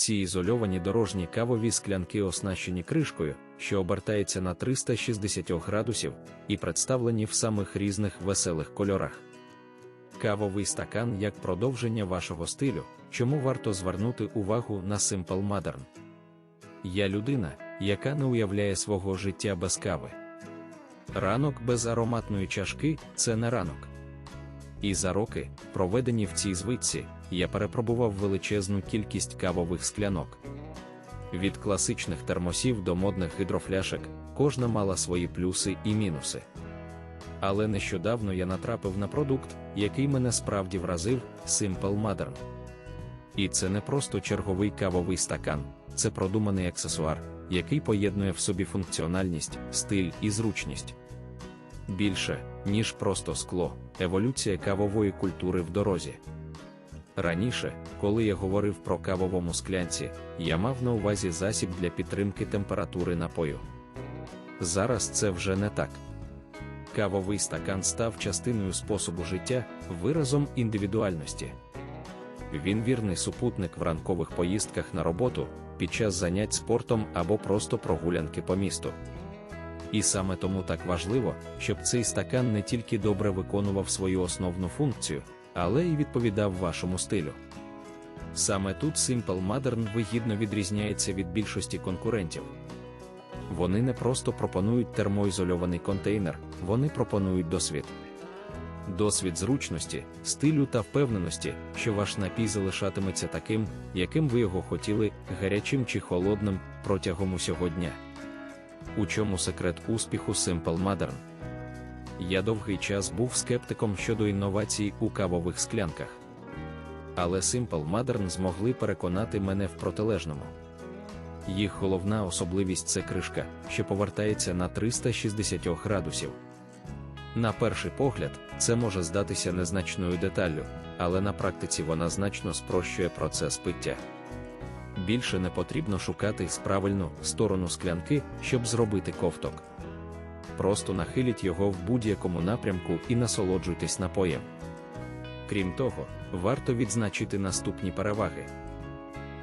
Ці ізольовані дорожні кавові склянки оснащені кришкою, що обертається на 360 градусів, і представлені в самих різних веселих кольорах. Кавовий стакан як продовження вашого стилю, чому варто звернути увагу на Simple Modern. Я людина, яка не уявляє свого життя без кави. Ранок без ароматної чашки це не ранок. І за роки, проведені в цій звичці, я перепробував величезну кількість кавових склянок. Від класичних термосів до модних гідрофляшек, кожна мала свої плюси і мінуси. Але нещодавно я натрапив на продукт, який мене справді вразив Simple Modern. І це не просто черговий кавовий стакан, це продуманий аксесуар, який поєднує в собі функціональність, стиль і зручність. Більше, ніж просто скло, еволюція кавової культури в дорозі. Раніше, коли я говорив про кавовому склянці, я мав на увазі засіб для підтримки температури напою. Зараз це вже не так. Кавовий стакан став частиною способу життя, виразом індивідуальності. Він вірний супутник в ранкових поїздках на роботу, під час занять спортом або просто прогулянки по місту. І саме тому так важливо, щоб цей стакан не тільки добре виконував свою основну функцію, але й відповідав вашому стилю. Саме тут Simple Modern вигідно відрізняється від більшості конкурентів. Вони не просто пропонують термоізольований контейнер, вони пропонують досвід. Досвід зручності, стилю та впевненості, що ваш напій залишатиметься таким, яким ви його хотіли, гарячим чи холодним протягом усього дня. У чому секрет успіху Simple Modern? Я довгий час був скептиком щодо інновацій у кавових склянках. Але Simple Modern змогли переконати мене в протилежному. Їх головна особливість це кришка, що повертається на 360 градусів. На перший погляд, це може здатися незначною деталлю, але на практиці вона значно спрощує процес пиття. Більше не потрібно шукати правильну сторону склянки, щоб зробити ковток. Просто нахиліть його в будь-якому напрямку і насолоджуйтесь напоєм. Крім того, варто відзначити наступні переваги.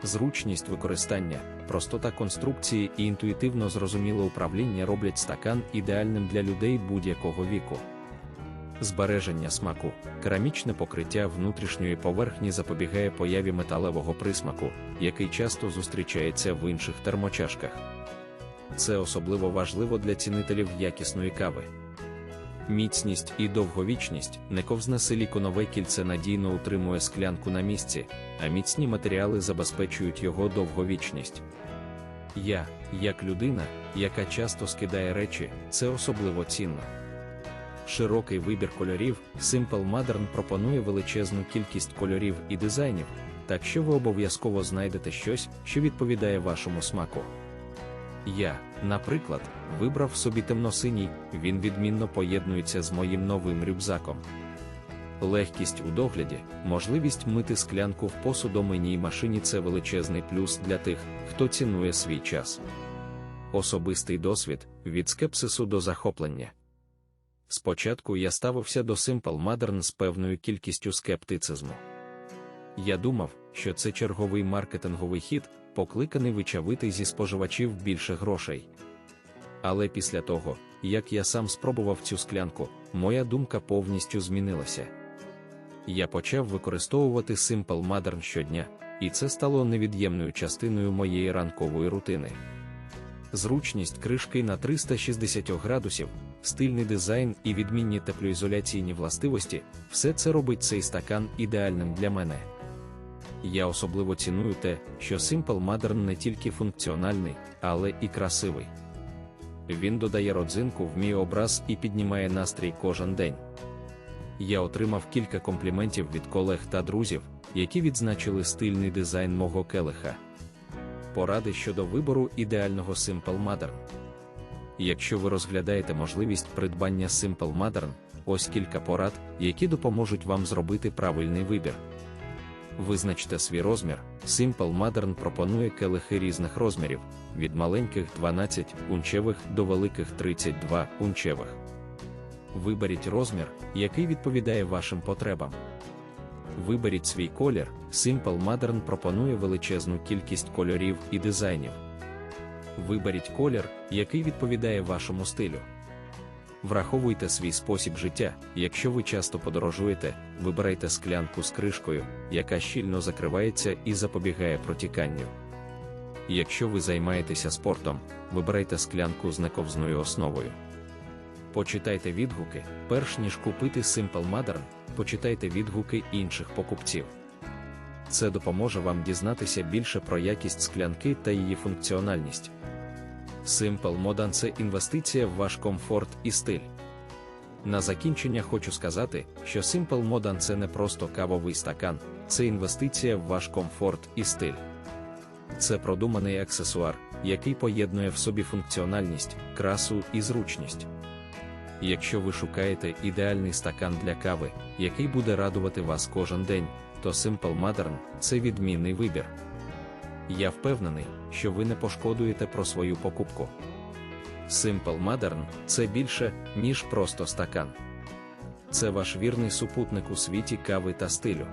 Зручність використання, простота конструкції і інтуїтивно зрозуміле управління роблять стакан ідеальним для людей будь-якого віку. Збереження смаку, керамічне покриття внутрішньої поверхні запобігає появі металевого присмаку, який часто зустрічається в інших термочашках. Це особливо важливо для цінителів якісної кави. Міцність і довговічність нековзне силіконове кільце надійно утримує склянку на місці, а міцні матеріали забезпечують його довговічність. Я, як людина, яка часто скидає речі, це особливо цінно. Широкий вибір кольорів, Simple Modern пропонує величезну кількість кольорів і дизайнів, так що ви обов'язково знайдете щось, що відповідає вашому смаку. Я, наприклад, вибрав собі темносиній, він відмінно поєднується з моїм новим рюкзаком. Легкість у догляді, можливість мити склянку в посудомийній машині це величезний плюс для тих, хто цінує свій час. Особистий досвід від скепсису до захоплення. Спочатку я ставився до Simple Modern з певною кількістю скептицизму. Я думав, що це черговий маркетинговий хід, покликаний вичавити зі споживачів більше грошей. Але після того, як я сам спробував цю склянку, моя думка повністю змінилася. Я почав використовувати Simple Modern щодня, і це стало невід'ємною частиною моєї ранкової рутини. Зручність кришки на 360 градусів, стильний дизайн і відмінні теплоізоляційні властивості все це робить цей стакан ідеальним для мене. Я особливо ціную те, що Simple Modern не тільки функціональний, але і красивий. Він додає родзинку в мій образ і піднімає настрій кожен день. Я отримав кілька компліментів від колег та друзів, які відзначили стильний дизайн мого келиха. Поради щодо вибору ідеального Simple Modern. Якщо ви розглядаєте можливість придбання Simple Modern, ось кілька порад, які допоможуть вам зробити правильний вибір. Визначте свій розмір. Simple Modern пропонує келихи різних розмірів, від маленьких 12 унчевих до великих 32 унчевих. Виберіть розмір, який відповідає вашим потребам. Виберіть свій колір, Simple Modern пропонує величезну кількість кольорів і дизайнів. Виберіть колір, який відповідає вашому стилю. Враховуйте свій спосіб життя, якщо ви часто подорожуєте, вибирайте склянку з кришкою, яка щільно закривається і запобігає протіканню. Якщо ви займаєтеся спортом, вибирайте склянку з нековзною основою. Почитайте відгуки, перш ніж купити Simple Modern, почитайте відгуки інших покупців. Це допоможе вам дізнатися більше про якість склянки та її функціональність. Simple Modern – це інвестиція в ваш комфорт і стиль. На закінчення хочу сказати, що Simple Modern – це не просто кавовий стакан, це інвестиція в ваш комфорт і стиль. Це продуманий аксесуар, який поєднує в собі функціональність, красу і зручність. Якщо ви шукаєте ідеальний стакан для кави, який буде радувати вас кожен день, то Simple Modern – це відмінний вибір. Я впевнений, що ви не пошкодуєте про свою покупку. Simple Modern – це більше, ніж просто стакан. Це ваш вірний супутник у світі кави та стилю.